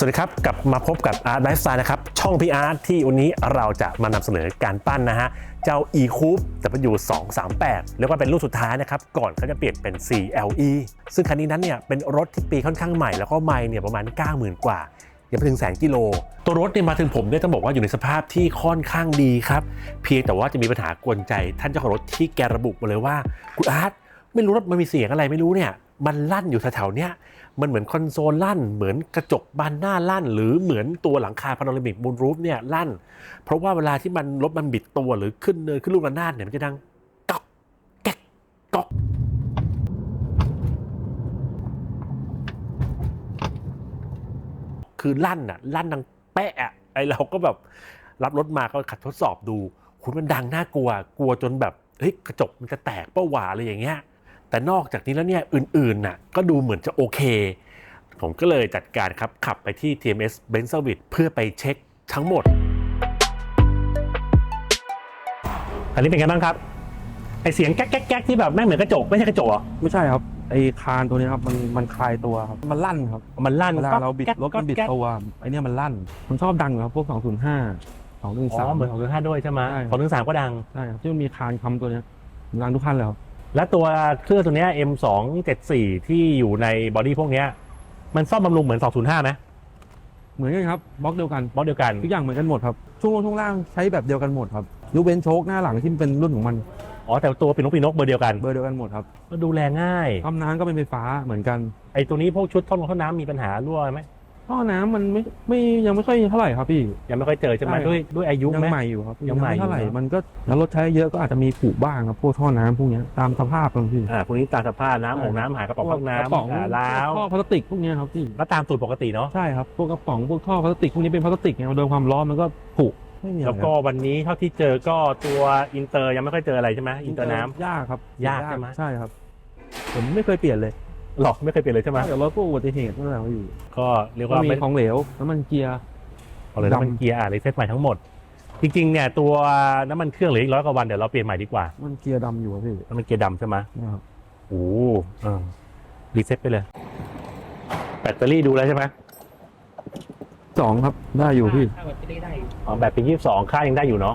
สวัสดีครับ กลับมาพบกับ Art Lifestyle นะครับ ช่องพี่อาร์ตที่วันนี้เราจะมานำเสนอการปั้นนะฮะ เจ้า e c o o p W 2 3 8เรียกว่าเป็นรุ่นสุดท้ายนะครับ ก่อนเขาจะเปลี่ยนเป็น CLE ซึ่งคันนี้นั้นเนี่ยเป็นรถที่ปีค่อนข้างใหม่ แล้วก็ไม่เนี่ยประมาณ 90,000 กว่ายังไม่ถึงแสนกิโล ตัวรถเนี่ยมาถึงผมเนี่ยต้องบอกว่าอยู่ในสภาพที่ค่อนข้างดีครับ เพียงแต่ว่าจะมีปัญหากวนใจ ท่านเจ้าของรถที่แกระบุมาเลยว่าคุณอาร์ตไม่รู้รถมันมีเสียงอะไรไม่รู้เนี่ยมันลั่นอยู่แถวๆเนี้ย มันเหมือนคอนโซลลั่น เหมือนกระจกบานหน้าลั่น หรือเหมือนตัวหลังคาพาโนรามิกมูนรูฟเนี่ยลั่น เพราะว่าเวลาที่มันรถมันบิดตัวหรือขึ้นเนินขึ้นลูกระนาดเนี่ยมันจะดังก๊อกแก๊กก๊อกคือลั่นอะลั่นดังแปะอะไอเราก็แบบรับรถมาก็ขัดทดสอบดู คุณมันดังน่ากลัว กลัวจนแบบเฮ้ยกระจกมันจะแตกเป้าหวาอะไรอย่างเงี้ย แต่นอกจากนี้แล้วเนี่ยอื่นๆน่ะก็ดูเหมือนจะโอเค ผมก็เลยจัดการครับ ขับไปที่ TMS b e n z e r v i c e เพื่อไปเช็คทั้งหมด อันนี้เป็นไงบ้างครับ ไอเสียงแก๊กแก๊กแก๊กที่แบบแม่งเหมือนกระจก ไม่ใช่กระจกเหรอ ไม่ใช่ครับไอคานตัวนี้ครับมันมันคลายตัวครับมันลั่นครับมันลั่นเวลาเราบิดก๊กรถมันบิดก๊กตัวไอเนี้ยมันลั่นมันชอบดังอยู่ครับพวก 205อ๋อ213เหมือนของถึงห้าด้วยใช่ไหมใช่ครับของถึงสามก็ดัง ใช่ครับที่มันมีคานคำตัวเนี้ยดังทุกคันเลยครับ แล้วตัวเครื่องตัวเนี้ย M274 ที่อยู่ในบอดี้พวกเนี้ยมันซ่อมบำรุงเหมือน 205ไหมเหมือนกันครับบล็อกเดียวกันบล็อกเดียวกันทุกอย่างเหมือนกันหมดครับช่วงลงช่วงล่างใช้แบบเดียวกันหมดครับยกเว้นโชคหน้าหลังที่เป็นรุ่นของมันอ๋อแต่ตัวปีนกปีนกเบอร์เดียวกันเบอร์เดียวกันหมดครับก็ดูแลง่ายท่อน้ำก็เป็นไฟฟ้าเหมือนกันไอตัวนี้พวกชุดท่อลงท่อน้ำมีปัญหารั่วไหม ท่อน้ำมันไม่ไม่ยังไม่ค่อยเท่าไหร่ครับพี่ ยังไม่ค่อยเจอใช่ไหมใช่ครับด้วยด้วยอายุยังไหม ใหม่อยู่ครับยังใหม่ไม่เท่าไหร่อยู่เนอะ มันก็แล้วรถใช้เยอะก็อาจจะมีผุบ้างครับพวกท่อน้ำพวกเนี้ยตามสภาพครับพี่อ่าพวกนี้ตามสภาพน้ำของน้ำหายกระป๋องพักกระน้ำป๋องอ่าล้าวท่อพลาสติกพวกเนี้ยครับพี่ ก็ตามสูตรปกติเนาะ ใช่ครับ พวกกระป๋องพวกท่อพลาสติกพวกนี้เป็นพลาสติกไงโดนความร้อนมันก็ผุไม่มีอะไรแล้วก็วันนี้เท่าที่เจอก็ตัวอินเตอร์ยังไม่ค่อยเจออะไรใช่ไหมอินเตอร์น้ำยากครับยากใช่ไหมใช่ครับ ผมไม่เคยเปลี่ยนเลย หรอกไม่เคยเปลี่ยนเลยใช่ไหมเดี๋ยวรถพวกอุบัติเหตุนั่นแหละอยู่ก็เรียกก็ว่ามีไม่ของเหลวน้ำมันเกียร์เอาเลยน้ำมันดำเกียร์อะเลยเซ็ตใหม่ทั้งหมด จริงๆเนี่ยตัวน้ำมันเครื่องเหลืออีกร้อยกว่าวันเดี๋ยวเราเปลี่ยนใหม่ดีกว่าน้ำมันเกียร์ดำอยู่ครับพี่น้ำมันเกียร์ดำใช่ไหมนะครับโอ้เออรีเซ็ตไปเลย แบตเตอรี่ดูแล้วใช่ไหมสองครับได้อยู่พี่อ๋อแบตเป็นยี่สิบสองค่ายังได้อยู่เนาะ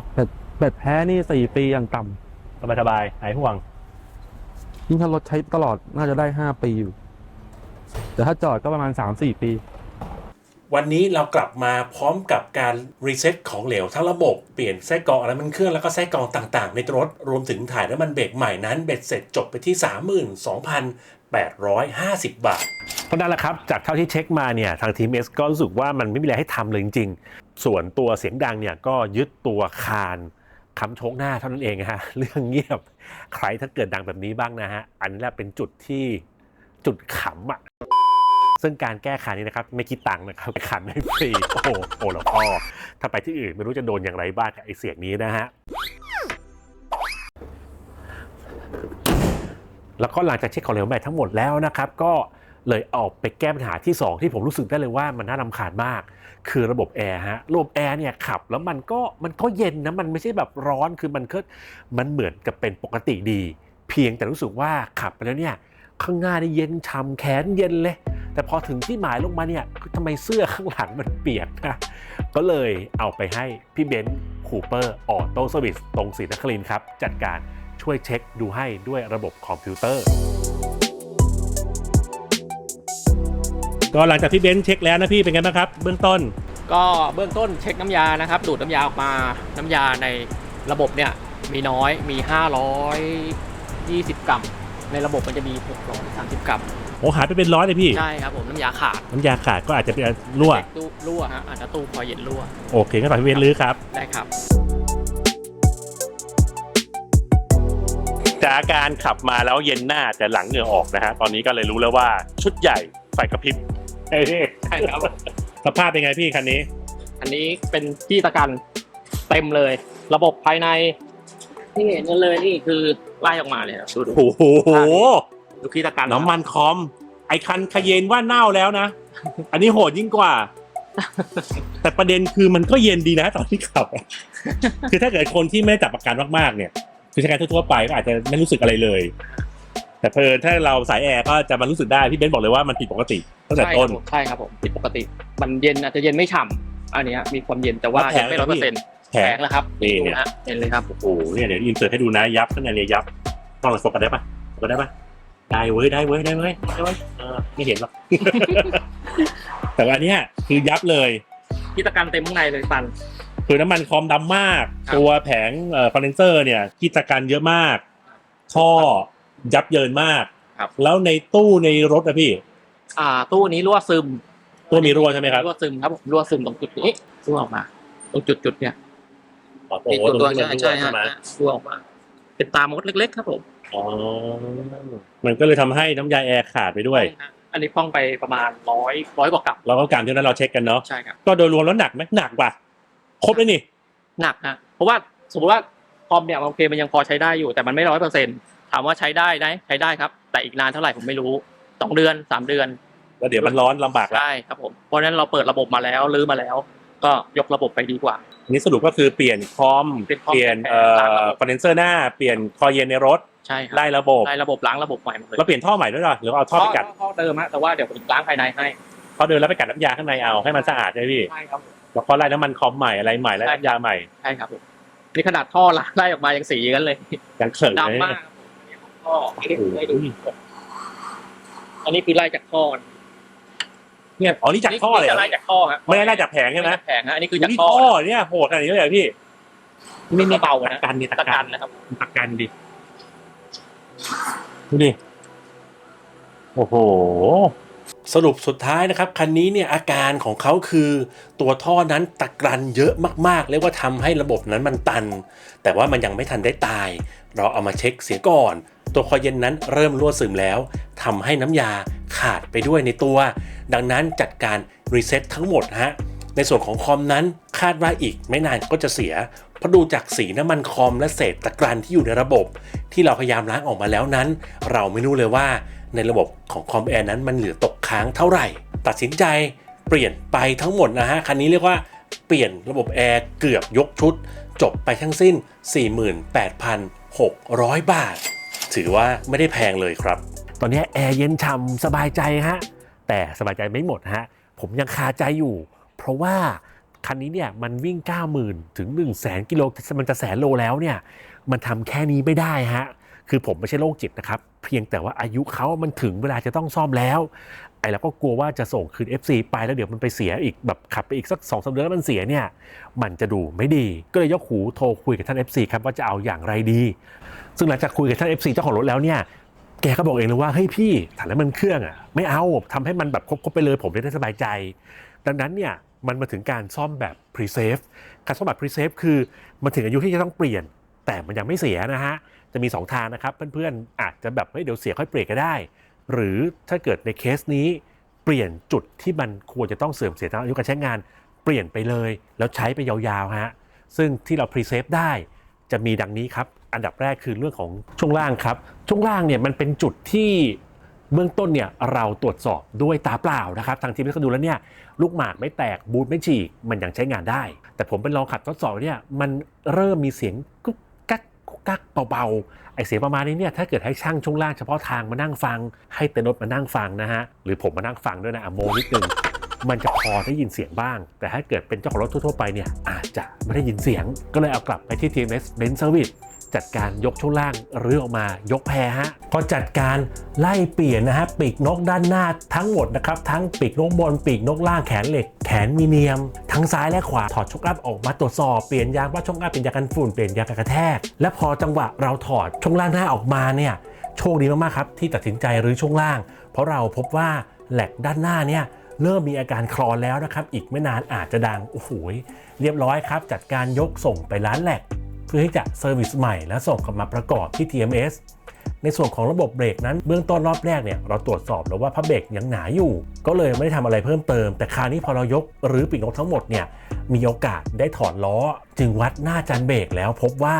แบตแพ้นี่สี่ปีอย่างต่สบายๆหายห่วงำ ยิ่งถ้ารถใช้ตลอดน่าจะได้ห้าปีอยู่ แต่ถ้าจอดก็ประมาณสามสี่ปี วันนี้เรากลับมาพร้อมกับการรีเซ็ตของเหลวทั้งระบบเปลี่ยนไส้กรองอะไรมันเครื่องแล้วก็ไส้กรองต่างๆ ในรถรวมถึงถ่ายน้ำมันเบรกใหม่นั้นเบ็ดเสร็จจบไปที่ 32,850 บาท เพราะนั่นแหละครับ จากเท่าที่เช็คมาเนี่ยทางทีมเอสก็รู้สึกว่ามันไม่มีอะไรให้ทำเลยจริงๆ ส่วนตัวเสียงดังเนี่ยก็ยึดตัวคาน คำโชกหน้าเท่านั้นเองฮะเรื่องเงียบใครถ้าเกิดดังแบบนี้บ้างนะฮะอันนี้แหละเป็นจุดที่จุดขำอะซึ่งการแก้ไขนี้นะครับไม่คิดตังค์นะครับขันให้ฟรีโอ้โหโอ้แล้วพ่อถ้าไปที่อื่นไม่รู้จะโดนอย่างไรบ้างกับไอเสียงนี้นะฮะแล้วก็หลังจากเช็คของเหลวใหม่ทั้งหมดแล้วนะครับ ก็ เลยออกไปแก้ปัญหาที่ 2 ที่ผมรู้สึกได้เลยว่ามันน่ารำคาญมาก คือระบบแอร์ฮะระบบแอร์เนี่ยขับแล้วมันก็มันก็เย็นนะมันไม่ใช่แบบร้อนคือมันก็มันเหมือนกับเป็นปกติดี เพียงแต่รู้สึกว่าขับไปแล้วเนี่ยข้างหน้านี่เย็นช่ำแขนเย็นเลย แต่พอถึงที่หมายลงมาเนี่ยทำไมเสื้อข้างหลังมันเปียกนะก็เลยเอาไปให้พี่เบนซ์คูเปอร์ออโต้เซอร์วิสตรงศรีนครินครับ จัดการช่วยเช็คดูให้ด้วยระบบคอมพิวเตอร์ ก็หลังจากพี่เบนซ์เช็คแล้วนะพี่เป็นไงบ้างครับ เบื้องต้น ก็เบื้องต้นเช็คน้ำยานะครับ ดูดน้ำยาออกมาน้ำยาในระบบเนี่ยมีน้อยมี 520 กรัม ในระบบมันจะมี 630 กรัมโอ้หายไปเป็นร้อยเลยพี่ ใช่ครับผมน้ำยาขาด น้ำยาขาดก็อาจจะเป็นรั่วเช็คตู้รั่วฮะอาจจะตู้คอยเย็นรั่ว โอเคก็ฝากพี่เบนซ์ลื้อครับ ได้ครับจากอาการขับมาแล้วเย็นหน้าแต่หลังเหงื่อออกนะฮะตอนนี้ก็เลยรู้แล้วว่าชุดใหญ่ไฟกระพริบ เฮ้ยใช่ครับ สภาพเป็นไงพี่คันนี้ อันนี้เป็นที่ตะกันเต็มเลย ระบบภายใน ที่เห็นกันเลยนี่คือไล่ออกมาเลยครับดูดูโอ้โหดูที่ตะกันน้ำมันคอม ไอคันคาเยนว่าเน่าแล้วนะ อันนี้โหดยิ่งกว่า แต่ประเด็นคือมันก็เย็นดีนะตอนที่ขับอะคือถ้าเกิดคนที่ไม่ได้จับอาการมากๆเนี่ย คือใช้การทั่วๆไปก็อาจจะไม่รู้สึกอะไรเลย แต่แต่เพลินถ้าเราสายแอร์ก็จะมารู้สึกได้พี่เบนซ์บอกเลยว่ามันผิดปกติตั้งแต่ใช่คต้รัน บผมใช่ครับผมผิดปกติ มันเย็นอาจจะเย็นไม่ฉ่ำอันเนี้ยมีความเย็นแต่ว่าแล้วแผงยังไม่ร้อยเปอร์เซ็นต์แผแผงงแล้วครับนี่เนี่ย ดูะเห็นเลยครับ โอ้โหเนี่ยเดี๋ยวอินเสิร์ตให้ดูนะยับข้างในเลยยับต้องเราโฟกัสได้ปะโฟกัสได้ปะได้เว้ยได้เว้ยได้เว้ยได้เว้ยเออไม่เห็นหรอก แต่ว่าอันเนี้ยคือยับเลยที่ตะกันเต็มข้างในเลยตัน คือน้ำมันคอมดำมาก ครับ ตัวแผงเอ่อคอนเดนเซอร์เนี่ยที่ตะกันเยอะมาก ท่อ ยับเยินมากครับ แล้วในตู้ในรถอะพี่ อ่า ตู้นี้รั่วซึมตัวมีรั่วใช่ไหมครับรั่วซึมครับผมรั่วซึมตรงจุดนี้รั่วออกมาตรงจุดจุดๆเนี่ยอ๋อนี่ตัวตัวที่ใช่มันรั่วใช่ใช่ฮะไหมรั่วออกมา เป็นตามดเล็ก ๆ ครับผมอ๋อมันก็เลยทำให้น้ำยาแอร์ขาดไปด้วยใช่ฮะอันนี้พ่องไปประมาณร้อยร้อยกว่ากับเราก็การที่นั้นเราเช็คกันเนาะใช่ครับ ก็โดยรวมแล้วหนักไหมหนักป่ะครบเลยนี่หนักฮะเพราะว่าสมมติว่าคอมเนี่ยโอเคมันยังพอใช้ได้อยู่แต่มันไม่ร้อยเปอร์เซ็นต์ถามว่าใช้ได้ไหมใช้ได้ครับ แต่อีกนานเท่าไหร่ผมไม่รู้สองเดือนสามเดือนแล้วเดี๋ยวมันร้อนลำบากแล้วใช่ครับผมเพราะฉะนั้นเราเปิดระบบมาแล้วรื้อมาแล้ว ก็ยกระบบไปดีกว่า อันนี้สรุปก็คือเปลี่ยนคอมเปลี่ยนคอมเปลี่ยนแผงเอ่ล้างอระบบ คอนเดนเซอร์หน้าเปลี่ยนคอเย็นในรถใช่ครับไล่ระบบไล่ระบบล้างระบบใหม่หมดเลยแล้วเปลี่ยนท่อใหม่ด้วยเหรอหรือว่าเอาท่อไปกัดท่อเดิมฮะแต่ว่าเดี๋ยวผมล้างภายในให้ท่อเดินแล้วไปกัดน้ำยาข้างในเอาให้มันสะอาดใช่ไหมพี่ใช่ครับผม แล้วก็ไล่น้ำมันคอมใหม่อะไรใหม่ไล่น้ำยาใหม่ใช่ครับผมนี่ขนาดท่อล้างได้ออกมายังสีกันเลย ยังเขินเลยดำมาก ท่อให้ดูอันนี้คือไล่จากท่อเนี่ยอ๋อนี่จากท่อเลยเหรอไล่จากท่อฮะไม่ได้ไล่จากแผงใช่ไหมแผงฮะอันนี้คือจากนี่ท่อท่อเนี่ยโหดขนาดนี้เลยเหรอพี่นี่ไม่เบานะตะกันนี่ตะกันนะครับตะกันดิดูดิโอ้โหสรุปสุดท้ายนะครับคันนี้เนี่ยอาการของเขาคือตัวท่อนั้นตะกรันเยอะมากๆเรียกว่าทำให้ระบบนั้นมันตัน แต่ว่ามันยังไม่ทันได้ตาย เราเอามาเช็คเสียก่อน ตัวคอยเย็นนั้นเริ่มรั่วซึมแล้วทำให้น้ำยาขาดไปด้วยในตัว ดังนั้นจัดการรีเซ็ตทั้งหมดฮะในส่วนของคอมนั้นคาดว่าอีกไม่นานก็จะเสียเพราะดูจากสีน้ำมันคอมและเศษตะกรันที่อยู่ในระบบ ที่เราพยายามล้างออกมาแล้วนั้น เราไม่รู้เลยว่าในระบบของคอมแอร์นั้นมันเหลือตกค้างเท่าไหร่ ตัดสินใจเปลี่ยนไปทั้งหมดนะฮะคันนี้เรียกว่าเปลี่ยนระบบแอร์เกือบยกชุด จบไปทั้งสิ้น 48,600 บาท ถือว่าไม่ได้แพงเลยครับ ตอนนี้แอร์เย็นฉ่ำสบายใจฮะแต่สบายใจไม่หมดฮะผมยังคาใจอยู่ เพราะว่าคันนี้เนี่ยมันวิ่ง 90,000 ถึง 1 0 0 0 0แกิโลมันจะแสนโลแล้วเนี่ยมันทำแค่นี้ไม่ได้ฮะคือผมไม่ใช่โรคจิตนะครับ เพียงแต่ว่าอายุเขามันถึงเวลาจะต้องซ่อมแล้ว อ้เราก็กลัวว่าจะส่งคืน FC ไปแล้วเดี๋ยวมันไปเสียอีกแบบขับไปอีกสัก2อสเดือนแล้วมันเสียเนี่ยมันจะดูไม่ดี ก็เลยยกหูโทรคุยกับท่าน FC ครับว่าจะเอาอย่างไรดี ซึ่งหลังจากคุยกับท่าน FC เจ้าของรถแล้วเนี่ยแกก็บอกเองเลยว่าเฮ้ยพี่ถังน้ำมันเครื่องอะไม่เอาทำให้มันแบบครบๆไปเลยผมจะได้สบายใจ ดังนั้นเนี่ยมันมาถึงการซ่อมแบบ pre-save การซ่อมแบบ pre-save คือมันถึงอายุที่จะต้องเปลี่ยน แต่มันยังไม่เสียนะฮะจะมี 2 ทางนะครับเพื่อนๆอาจจะแบบเฮ้ยเดี๋ยวเสียค่อยเปลี่ยนก็ได้ หรือถ้าเกิดในเคสนี้เปลี่ยนจุดที่มันควรจะต้องเสื่อมเสียตามอายุการใช้งาน เปลี่ยนไปเลย แล้วใช้ไปยาวๆฮะซึ่งที่เรา pre-save ได้จะมีดังนี้ครับ อันดับแรกคือเรื่องของช่วงล่างครับ ช่วงล่างเนี่ยมันเป็นจุดที่เบื้องต้นเนี่ยเราตรวจสอบด้วยตาเปล่านะครับ ทางทีมก็ดูแล้วเนี่ยลูกหมากไม่แตกบูทไม่ฉีกมันยังใช้งานได้ แต่ผมไปลองขับทดสอบเนี่ยมันเริ่มมีเสียงกุ๊ก กักเบาๆไอเสียงประมาณนี้เนี่ยถ้าเกิดให้ช่างช่วงล่างเฉพาะทางมานั่งฟัง ให้เตนท์รถมานั่งฟังนะฮะหรือผมมานั่งฟังด้วยนะอะโมนิดนึงมันจะพอได้ยินเสียงบ้าง แต่ถ้าเกิดเป็นเจ้าของรถทั่วๆไปเนี่ยอาจจะไม่ได้ยินเสียง ก็เลยเอากลับไปที่ TMS Benz Service จัดการยกช่วงล่างหรือออกมายกแพรฮะก็จัดการไล่เปลี่ยนนะฮะปีกนกด้านหน้าทั้งหมดนะครับทั้งปีกนกบนปีกนกล่างแขนเหล็ก แขนมีเนียม ทั้งซ้ายและขวาถอดช็อคอัพออกมาตรวจสอบเปลี่ยนยางว่าช่องอัพเป็นยางกันฝุ่นเปลี่ยนยางกันกระแทก และพอจังหวะเราถอดช่วงล่างหน้าออกมาเนี่ยโชคดีมากๆครับที่ตัดสินใจรื้อช่วงล่าง เพราะเราพบว่าแหลกด้านหน้าเนี่ยเริ่มมีอาการคลอนแล้วนะครับ อีกไม่นานอาจจะดัง โอ้โห เรียบร้อยครับ จัดการยกส่งไปร้านแหลก เพื่อที่จะเซอร์วิสใหม่แล้วส่งกลับมาประกอบที่ TMS ในส่วนของระบบเบรกนั้นเบื้องต้นรอบแรกเนี่ยเราตรวจสอบแล้วว่าพระเบรกยังหนาอยู่ ก็เลยไม่ได้ทำอะไรเพิ่มเติม แต่คราวนี้พอเรายกหรือปีกนกทั้งหมดเนี่ยมีโอกาสได้ถอดล้อ จึงวัดหน้าจานเบรกแล้วพบว่า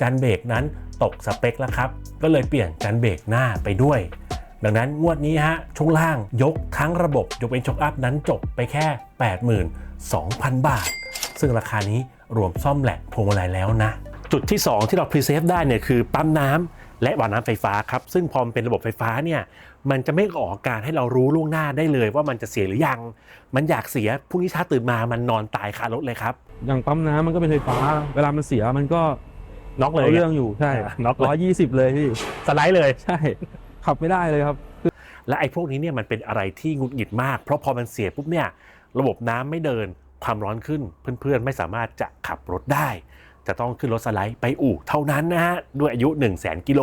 จานเบรกนั้นตกสเปคแล้วครับ ก็เลยเปลี่ยนจานเบรกหน้าไปด้วย ดังนั้นงวดนี้ฮะช่วงล่างยกทั้งระบบยกเป็นช็อคอัพนั้นจบไปแค่ 82,000 บาท ซึ่งราคานี้ รวมซ่อมแหลกพวงมาลัยแล้วนะ จุดที่ 2 ที่เราพรีเซฟได้เนี่ยคือปั๊มน้ำและวาล์วน้ำไฟฟ้าครับ ซึ่งพอมันเป็นระบบไฟฟ้าเนี่ยมันจะไม่ออกอาการให้เรารู้ล่วงหน้าได้เลยว่ามันจะเสียหรือยัง มันอยากเสียพรุ่งนี้เช้าตื่นมามันนอนตายคารถเลยครับอย่างปั๊มน้ำมันก็เป็นไฟฟ้า เวลามันเสียมันก็น็อกเลยเอาเรื่องอยู่ใช่อะน็อกเลยร้อยยี่สิบเลยพี่สไลด์เลยใช่ขับไม่ได้เลยครับ และไอ้พวกนี้เนี่ยมันเป็นอะไรที่หงุดหงิดมาก เพราะพอมันเสียปุ๊บเนี่ยระบบน้ำไม่เดิน ความร้อนขึ้นเพื่อนๆ ไม่สามารถจะขับรถได้ จะต้องขึ้นรถสไลด์ไปอู่เท่านั้นนะฮะด้วยอายุ 1 0 0 0 0แสนกิโล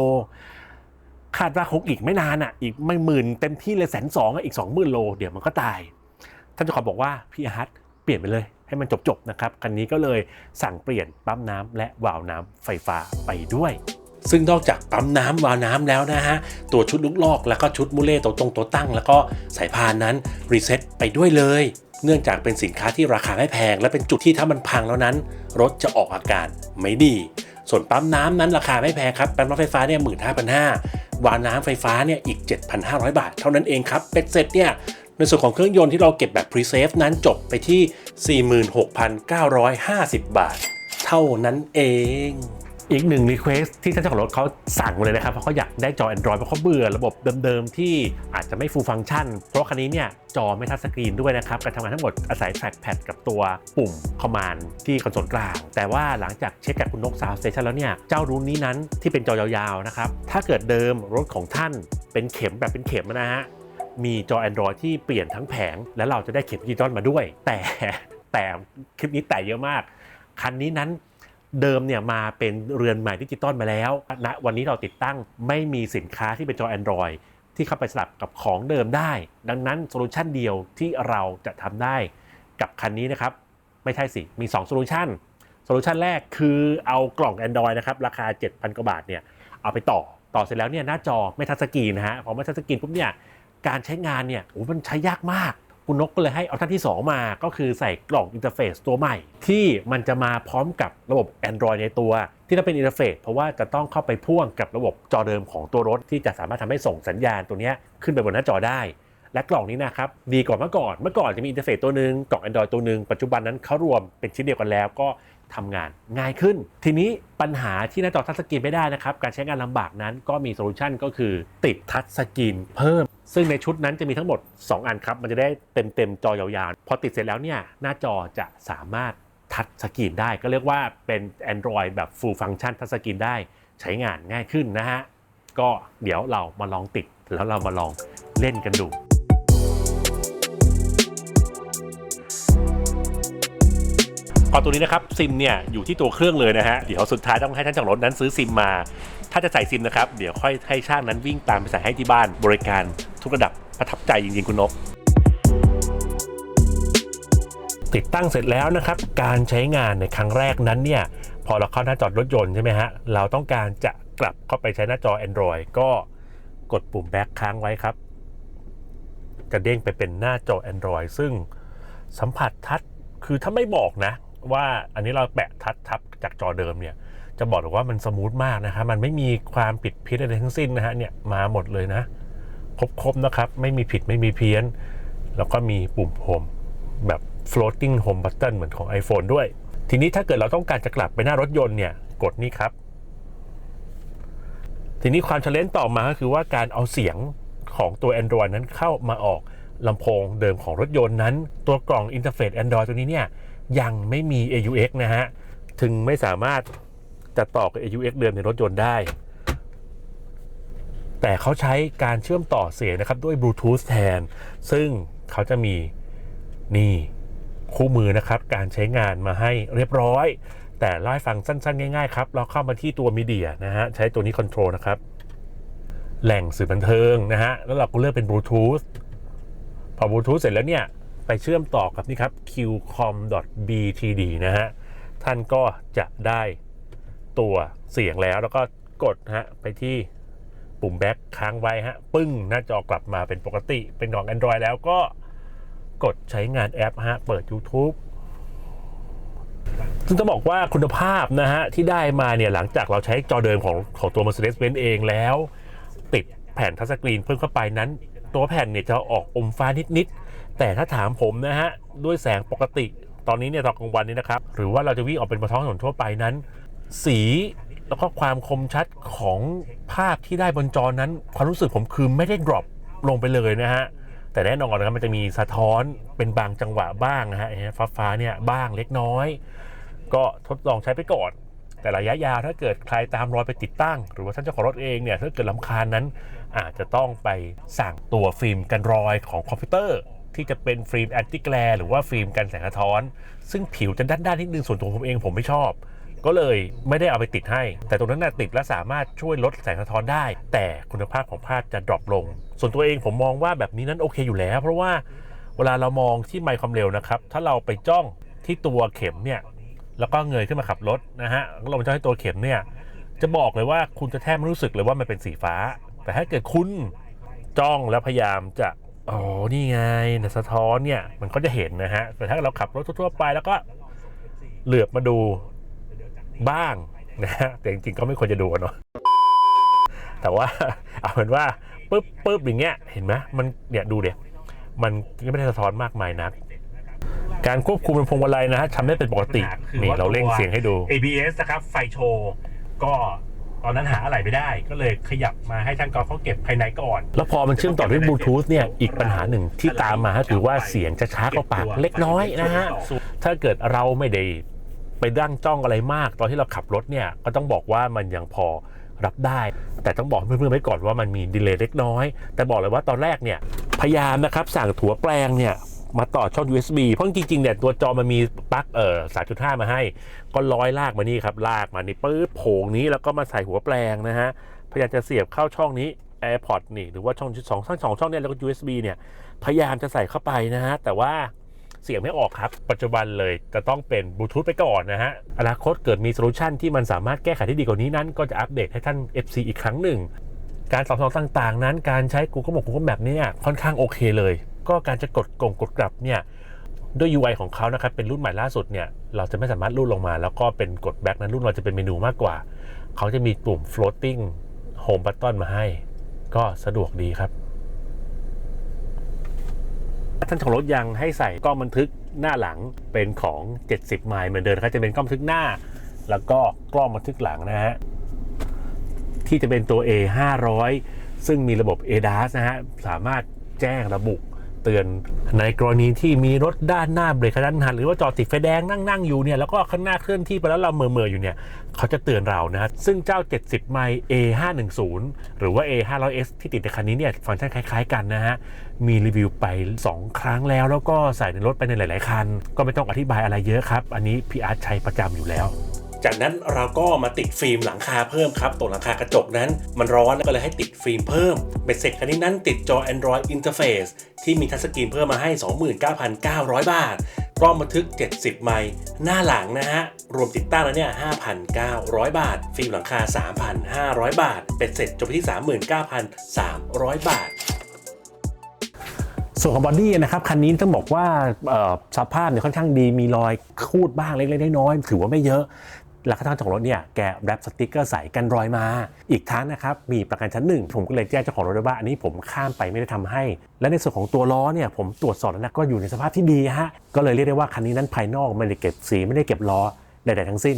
คาดว่าคงอีกไม่นานอะอีกไม่หมื่นเต็มที่เลยแสนสองอีก20,000โลเดี๋ยวมันก็ตาย ท่านเจ้าของบอกว่าพี่อาร์ตเปลี่ยนไปเลย ให้มันจบๆนะครับคันนี้ก็เลยสั่งเปลี่ยนปั๊มน้ำและวาล์วน้ำไฟฟ้าไปด้วยซึ่งนอกจากปั๊มน้ำวาล์วน้ำแล้วนะฮะ ตัวชุดลูกลอกแล้วก็ชุดมูเล่ตัวตรงตัวตั้ง แล้วก็สายพานนั้นรีเซ็ตไปด้วยเลย เนื่องจากเป็นสินค้าที่ราคาไม่แพง และเป็นจุดที่ถ้ามันพังแล้วนั้น รถจะออกอาการไม่ดี ส่วนปั๊มน้ำนั้นราคาไม่แพงครับปั๊มน้ำไฟฟ้าเนี่ยหมื่นห้าพันห้าวาล์วน้ำไฟฟ้าเนี่ยอีก 7,500 บาท เท่านั้นเองครับเป็ดเสร็จเนี่ยในส่วนของเครื่องยนต์ที่เราเก็บแบบ Pre-Save นั้นจบไปที่ 46,950 บาท เท่านั้นเอง อีกหนึ่งรีเควสที่ท่านเจ้าของรถเขาสั่งเลยนะครับ เพราะเขาอยากได้จอ Android เพราะเขาเบื่อระบบเดิมๆ ที่อาจจะไม่ฟูลฟังก์ชัน เพราะว่าคันนี้เนี่ยจอไม่ทัชสกรีนด้วยนะครับ การทำงานทั้งหมดอาศัย trackpad กับตัวปุ่มคอมมานด์ที่คอนโซลกลาง แต่ว่าหลังจากเช็คกับคุณนกซาวสเตชันแล้วเนี่ย เจ้ารุ่นนี้นั้นที่เป็นจอยาวๆนะครับถ้าเกิดเดิมรถของท่านเป็นเข็มแบบเป็นเข็มนะฮะมีจอ Android ที่เปลี่ยนทั้งแผง และเราจะได้เข็มดิจิตอลมาด้วย แต่แต่คลิปนี้แต่เยอะมาก คันนี้นั้น เดิมเนี่ยมาเป็นเรือนใหม่ดิจิตอลมาแล้วณวันนี้เราติดตั้งไม่มีสินค้าที่เป็นจอ Android ที่เข้าไปสลับกับของเดิมได้ ดังนั้นโซลูชันเดียวที่เราจะทำได้กับคันนี้นะครับ ไม่ใช่สิ มี2โซลูชันโซลูชันแรกคือเอากล่อง Android นะครับ ราคา 7,000 กว่าบาทเนี่ยเอาไปต่อต่อเสร็จแล้วเนี่ยหน้าจอไม่ทัชสกรีนนะฮะพอไม่ทัชสกรีนปุ๊บเนี่ยการใช้งานเนี่ยโอ้มันใช้ยากมาก คุณนกก็เลยให้เอาท่านที่ 2 มาก็คือใส่กล่องอินเทอร์เฟซตัวใหม่ ที่มันจะมาพร้อมกับระบบ Android ในตัว ที่ต้องเป็นอินเทอร์เฟซเพราะว่าจะต้องเข้าไปพ่วงกับระบบจอเดิมของตัวรถ ที่จะสามารถทำให้ส่งสัญญาณตัวนี้ขึ้นไปบนหน้าจอได้และกล่องนี้นะครับดีกว่าเมื่อก่อน เมื่อก่อนจะมีอินเทอร์เฟซตัวหนึ่งกล่อง Android ตัวหนึ่งปัจจุบันนั้นเขารวมเป็นชิ้นเดียวกันแล้ว ก็ ทำงานง่ายขึ้น ทีนี้ปัญหาที่หน้าจอทัชสกรีนไม่ได้นะครับ การใช้งานลำบากนั้นก็มีโซลูชันก็คือติดทัชสกรีนเพิ่ม ซึ่งในชุดนั้นจะมีทั้งหมด 2 อันครับ มันจะได้เต็มเต็มๆจอยาวๆ พอติดเสร็จแล้วเนี่ยหน้าจอจะสามารถทัชสกรีนได้ก็เรียกว่าเป็น Android แบบ full function ทัชสกรีนได้ใช้งานง่ายขึ้นนะฮะก็เดี๋ยวเรามาลองติดแล้วเรามาลองเล่นกันดู ก่อนตัวนี้นะครับซิมเนี่ยอยู่ที่ตัวเครื่องเลยนะฮะเดี๋ยวสุดท้ายต้องให้ท่านเจ้ารถนั้นซื้อซิมมา ถ้าจะใส่ซิมนะครับเดี๋ยวค่อยให้ช่างนั้นวิ่งตามไปใส่ให้ที่บ้านบริการทุกระดับประทับใจจริงๆคุณนกติดตั้งเสร็จแล้วนะครับ การใช้งานในครั้งแรกนั้นเนี่ย พอเราเข้าหน้าจอรถยนต์ใช่ไหมฮะ เราต้องการจะกลับเข้าไปใช้หน้าจอ Android ก็กดปุ่มแบ็คค้างไว้ครับ จะเด้งไปเป็นหน้าจอ Android ซึ่งสัมผัสทัชคือถ้าไม่บอกนะ ว่าอันนี้เราแปะทัชทับจากจอเดิมเนี่ยจะบอกเลยว่ามันสมูทมากนะครับมันไม่มีความผิดเพี้ยนอะไรทั้งสิ้นนะฮะเนี่ยมาหมดเลยนะ ครบๆนะครับ ไม่มีผิดไม่มีเพี้ยน แล้วก็มีปุ่มโฮมแบบ floating home button เหมือนของ iPhone ด้วย ทีนี้ถ้าเกิดเราต้องการจะกลับไปหน้ารถยนต์เนี่ยกดนี่ครับ ทีนี้ความเชลเลนต่อมาก็คือว่าการเอาเสียงของตัว Android นั้นเข้ามาออกลำโพงเดิมของรถยนต์นั้น ตัวกล่องอินเทอร์เฟซ Android ตัวนี้เนี่ย ยังไม่มี AUX นะฮะ ถึงไม่สามารถจะต่อกับ AUX เดิมในรถยนต์ได้ แต่เขาใช้การเชื่อมต่อเสียงนะครับด้วยบลูทูธแทน ซึ่งเขาจะมีนี่คู่มือนะครับ การใช้งานมาให้เรียบร้อย แต่เล่าให้ฟังสั้นๆ ง่ายๆครับ เราเข้ามาที่ตัวมีเดียนะฮะ ใช้ตัวนี้คอนโทรลนะครับ แหล่งสื่อบันเทิงนะฮะ แล้วเราก็เลือกเป็นบลูทูธพอบลูทูธเสร็จแล้วเนี่ย ไปเชื่อมต่อกับนี่ครับ qcom.btd นะฮะ ท่านก็จะได้ตัวเสียงแล้วแล้วก็กดฮะไปที่ปุ่มแบ็คค้างไว้ฮะ ปึ้ง หน้าจอกลับมาเป็นปกติ เป็นของ Android แล้วก็กดใช้งานแอปฮะ เปิด YouTube ซึ่งต้องบอกว่าคุณภาพนะฮะ ที่ได้มาเนี่ย หลังจากเราใช้จอเดิมของของตัว Mercedes-Benz เองแล้ว ติดแผ่นทัชสกรีนเพิ่มเข้าไปนั้น ตัวแผ่นเนี่ยจะออกอมฟ้านิดๆ แต่ถ้าถามผมนะฮะ ด้วยแสงปกติ ตอนนี้เนี่ยตอนกลางวันนี้นะครับ หรือว่าเราจะวิ่งออกเป็นบนท้องถนนทั่วไปนั้น สีแล้วก็ความคมชัดของภาพที่ได้บนจอนั้น ความรู้สึกผมคือไม่ได้ดรอปลงไปเลยนะฮะ แต่แน่นอนนะครับมันจะมีสะท้อนเป็นบางจังหวะบ้างนะฮะฟ้าฟ้าๆเนี่ยบ้างเล็กน้อย ก็ทดลองใช้ไปก่อน แต่ระยะยาวถ้าเกิดใครตามรอยไปติดตั้ง หรือว่าท่านเจ้าของรถเองเนี่ยถ้าเกิดลำคาญนั้น อาจจะต้องไปสั่งตัวฟิล์มกันรอยของคอมพิวเตอร์ ที่จะเป็นฟิล์มแอนติแกลหรือว่าฟิล์มกันแสงสะท้อน ซึ่งผิวจะด้านๆนิดนึงส่วนตัวผมเองผมไม่ชอบ ก็เลยไม่ได้เอาไปติดให้ แต่ตรงนั้นน่ะติดและสามารถช่วยลดแสงสะท้อนได้ แต่คุณภาพของภาพจะดรอปลง ส่วนตัวเองผมมองว่าแบบนี้นั้นโอเคอยู่แล้ว เพราะว่าเวลาเรามองที่ไมค์ความเร็วนะครับถ้าเราไปจ้องที่ตัวเข็มเนี่ยแล้วก็เงยขึ้นมาขับรถนะฮะเราไปจ้องที่ตัวเข็มเนี่ยจะบอกเลยว่าคุณจะแทบไม่รู้สึกเลยว่ามันเป็นสีฟ้า แต่ถ้าเกิดคุณจ้องแล้วพยายามจะ อ๋อ นี่ไงนี่สะท้อนเนี่ย มันก็จะเห็นนะฮะ แต่ถ้าเราขับรถทั่ว ๆ ไปแล้วก็เหลือบมาดูบ้างนะฮะ แต่จริง ๆ ก็ไม่ควรจะดูเนาะ แต่ว่าเอาเป็นว่าปึ๊บปึ๊บอย่างเงี้ย เห็นไหมมันเนี่ยดูเดี๋ยมันไม่ได้สะท้อนมากมายนัก การควบคุมเป็นพวงมาลัยนะฮะทำได้เป็นปกติ นี่เราเร่งเสียงให้ดู ABS นะครับ ไฟโชว์ก็ ตอนนั้นหาอะไรไม่ได้ ก็เลยขยับมาให้ช่างกอล์ฟเขาเก็บภายในก่อน แล้วพอมันเชื่อมต่อด้วยบลูทูธเนี่ยอีกปัญหาหนึ่งที่ตามมาก็คือว่าเสียงจะช้ากว่าปากเล็กน้อยนะฮะถ้าเกิดเราไม่ได้ไปดั้งจ้องอะไรมาก ตอนที่เราขับรถเนี่ยก็ต้องบอกว่ามันยังพอรับได้ แต่ต้องบอกเพื่อนๆไว้ก่อนว่ามันมีดีเลย์เล็กน้อย แต่บอกเลยว่าตอนแรกเนี่ยพยายามนะครับสั่งถั่วแปลงเนี่ย มาต่อช่อง USB เพราะจริงๆเนี่ยตัวจอมันมีปลั๊กเอ่อ3.5 มาให้ ก็ร้อยลากมานี่ครับ ลากมานี่ปื๊ดโผงนี้แล้วก็มาใส่หัวแปลงนะฮะ พยายามจะเสียบเข้าช่องนี้ AirPods นี่หรือว่าช่องสองช่องสองช่องเนี่ยแล้วก็ USB เนี่ย พยายามจะใส่เข้าไปนะฮะ แต่ว่าเสียงไม่ออกครับ ปัจจุบันเลยจะต้องเป็นบลูทูธไปก่อนนะฮะ อนาคตเกิดมีโซลูชันที่มันสามารถแก้ไขที่ดีกว่านี้นั้น ก็จะอัปเดตให้ท่าน FC อีกครั้งหนึ่ง การตอบสองต่างๆ นั้น การใช้ Google บอก Google แบบนี้ยค่อนข้างโอเคเลย ก็การจะกดกงกดกลับเนี่ยด้วย UI ของเขานะครับเป็นรุ่นใหม่ล่าสุดเนี่ยเราจะไม่สามารถรูดลงมา แล้วก็เป็นกดแบ็กนั้นรุ่นเราจะเป็นเมนูมากกว่า เขาจะมีปุ่ม floating home button มาให้ ก็สะดวกดีครับท่านของรถยังให้ใส่กล้องบันทึกหน้าหลังเป็นของ 70 ไมล์เหมือนเดิมครับจะเป็นกล้องบันทึกหน้า แล้วก็กล้องบันทึกหลังนะฮะที่จะเป็นตัว A 500ซึ่งมีระบบ ADAS นะฮะสามารถแจ้งระบุ เตือน ในกรณีที่มีรถด้านหน้าเบรกกระทันหันหรือว่าจอดติดไฟแดงนั่งนั่งอยู่เนี่ยแล้วก็ข้างหน้าเคลื่อนที่ไปแล้วเราเมื่อเมื่ออยู่เนี่ยเขาจะเตือนเรานะฮะซึ่งเจ้า 70 ไมล์ A 510 หรือว่า A 500S ที่ติดในคันนี้เนี่ยฟังก์ชันคล้าย ๆ กันนะฮะมีรีวิวไป 2 ครั้งแล้ว แล้วก็ใส่ในรถไปในหลาย ๆ คัน ก็ไม่ต้องอธิบายอะไรเยอะครับ อันนี้พี่อาร์ตใช้ประจำอยู่แล้ว จากนั้นเราก็มาติดฟิล์มหลังคาเพิ่มครับตรงหลังคากระจกนั้น มันร้อนก็เลยให้ติดฟิล์มเพิ่มเบ็ดเสร็จคันนี้นั้นติดจอ Android Interface ที่มีทัชสกรีนเพิ่มมาให้ 29,900 บาทกล้องบันทึก 70 ไมล์หน้าหลังนะฮะ รวมติดตั้งแล้วเนี่ย 5,900 บาท ฟิล์มหลังคา 3,500 บาท เป็ดเสร็จจบที่ 39,300 บาทส่วนของบอดี้นะครับคันนี้ต้องบอกว่าสภาพเนี่ยค่อนข้างดีมีรอยคูดบ้างเล็กๆน้อยๆถือว่าไม่เยอะ แล้วก็ทางเจ้าของรถเนี่ยแกแรปสติกเกอร์ใส่กันรอยมา อีกทั้งนะครับมีประกันชั้นหนึ่งผมก็เลยแจ้งเจ้าของรถด้วยว่าอันนี้ผมข้ามไปไม่ได้ทำให้ และในส่วนของตัวล้อเนี่ยผมตรวจสอบแล้วนะก็อยู่ในสภาพที่ดีฮะก็เลยเรียกได้ว่าคันนี้นั้นภายนอกไม่ได้เก็บสีไม่ได้เก็บล้อใดๆทั้งสิ้น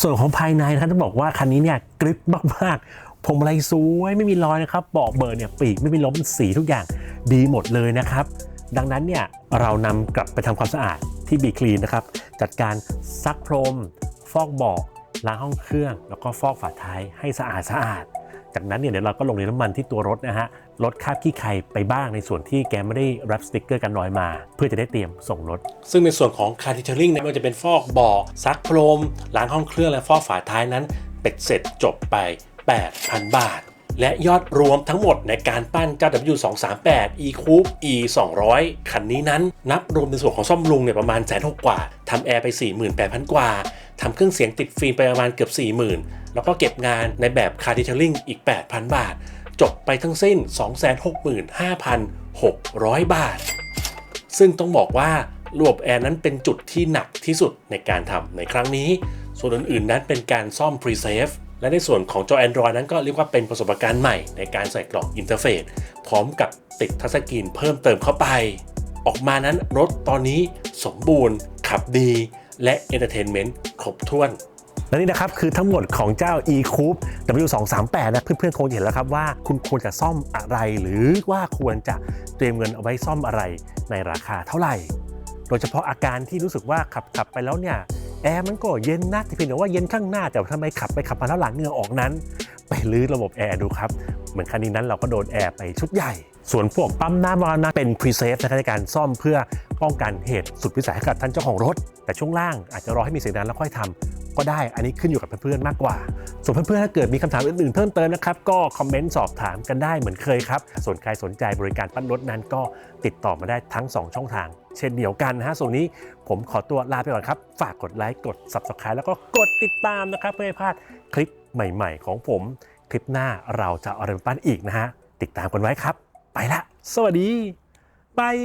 ส่วนของภายในนะครับต้องบอกว่าคันนี้เนี่ยกริปมากๆผมอะไรสวยไม่มีรอยนะครับเบาะเบอร์เนี่ยปีกไม่มีล้มสีทุกอย่างดีหมดเลยนะครับดังนั้นเนี่ยเรานำกลับไปทำความสะอาดที่บีคลีนนะครับจัดการซักพรม ฟอกเบาะล้างห้องเครื่อง แล้วก็ฟอกฝาท้ายให้สะอาดสะอาด จากนั้นเนี่ยเดี๋ยวเราก็ลงในน้ำมันที่ตัวรถนะฮะลดคราบขี้ไข่ไปบ้างในส่วนที่แกไม่ได้รับสติกเกอร์กันรอยมา เพื่อจะได้เตรียมส่งรถ ซึ่งในส่วนของคาร์ดิเทอริงเนี่ยมันจะเป็นฟอกเบาะซักพรมล้างห้องเครื่องและฟอกฝาท้ายนั้น เป็ดเสร็จจบไป 8,000 บาท และยอดรวมทั้งหมดในการปั้นเจ้า W238 E Coupe E 200คันนี้นั้น นับรวมในส่วนของซ่อมลุงเนี่ยประมาณแสนหกกว่าทำแอร์ไป 48,000 กว่าทำเครื่องเสียงติดฟิล์มไปประมาณเกือบ 40,000 แล้วก็เก็บงานในแบบคาร์ดิเทอริงอีก 8,000 บาท จบไปทั้งสิ้น 265,600 บาท ซึ่งต้องบอกว่าระบบแอร์นั้นเป็นจุดที่หนักที่สุดในการทำในครั้งนี้ ส่วนอื่นๆนั้นเป็นการซ่อม Pre-Save และในส่วนของจอ Android นั้นก็เรียกว่าเป็นประสบการณ์ใหม่ในการใส่กล่องอินเทอร์เฟซพร้อมกับติดทัชสกรีนเพิ่มเติมเข้าไป ออกมานั้นรถตอนนี้สมบูรณ์ ขับดี และเอนเตอร์เทนเมนต์ครบถ้วนและนี่นะครับคือทั้งหมดของเจ้า e coupe W238 นะเพื่อนๆคงเห็นแล้วครับว่าคุณควรจะซ่อมอะไร หรือว่าควรจะเตรียมเงินเอาไว้ซ่อมอะไรในราคาเท่าไหร่ โดยเฉพาะอาการที่รู้สึกว่าขับขับไปแล้วเนี่ย แอร์มันก็เย็นนะแต่เพียงแต่ว่าเย็นข้างหน้าแต่ทำไมขับไปขับมาแล้วหลังเหงื่อออกนั้น ไปลื้อระบบแอร์ดูครับ เหมือนคันนี้นั้นเราก็โดนแอร์ไปชุดใหญ่ ส่วนพวกปั๊มน้ำมันนะเป็นพรีเซฟนะครับในการซ่อมเพื่อป้องกันเหตุสุดวิสัยให้กับท่านเจ้าของรถ แต่ช่วงล่างอาจจะรอให้มีเสียงดังแล้วค่อยทำก็ได้ อันนี้ขึ้นอยู่กับเพื่อนๆมากกว่า ส่วนเพื่อนๆถ้าเกิดมีคำถามอื่นๆเพิ่มเติมนะครับ ก็คอมเมนต์สอบถามกันได้เหมือนเคยครับ ส่วนใครสนใจบริการปั้นรถนั้นก็ติดต่อมาได้ทั้ง 2 ช่องทาง เช่นเดียวกันนะฮะส่วนนี้ผมขอตัวลาไปก่อนครับ ฝากกดไลค์กด Subscribe แล้วก็กดติดตามนะครับ เพื่อไม่พลาดคลิปใหม่ ๆ ของผม คลิปหน้าเราจะเอาอะไรมาปั้นอีกนะฮะติดตามกันไว้ครับ ละ สวัสดีบาย